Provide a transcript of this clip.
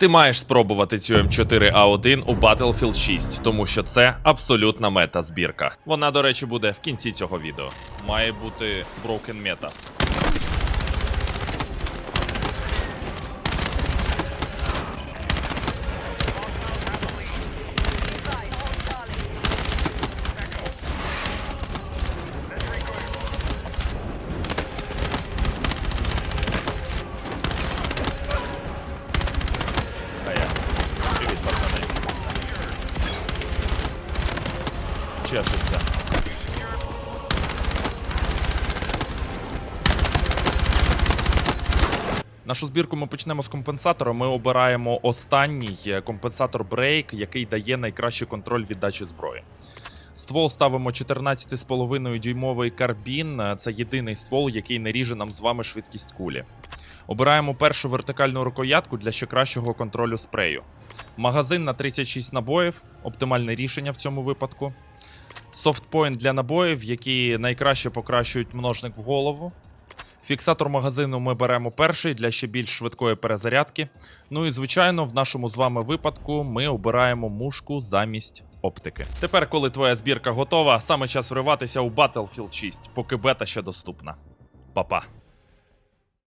Ти маєш спробувати цю М4А1 у Battlefield 6, тому що це абсолютна мета збірка. Вона, до речі, буде в кінці цього відео. Має бути Broken Meta. Чешеться. Нашу збірку ми почнемо з компенсатора. Ми обираємо останній е, компенсатор Break, який дає найкращий контроль віддачі зброї. Ствол ставимо 14,5 дюймовий карбін. Е, Це єдиний ствол, який не ріже нам з вами швидкість кулі. Обираємо першу вертикальну рукоятку для ще кращого контролю спрею. Магазин на 36 набоїв, оптимальне рішення в цьому випадку. Софтпоінт для набоїв, які найкраще покращують множник в голову. Фіксатор магазину ми беремо перший для ще більш швидкої перезарядки. Ну і звичайно, в нашому з вами випадку ми обираємо мушку замість оптики. Тепер, коли твоя збірка готова, саме час вриватися у Battlefield 6, поки бета ще доступна. Па-па.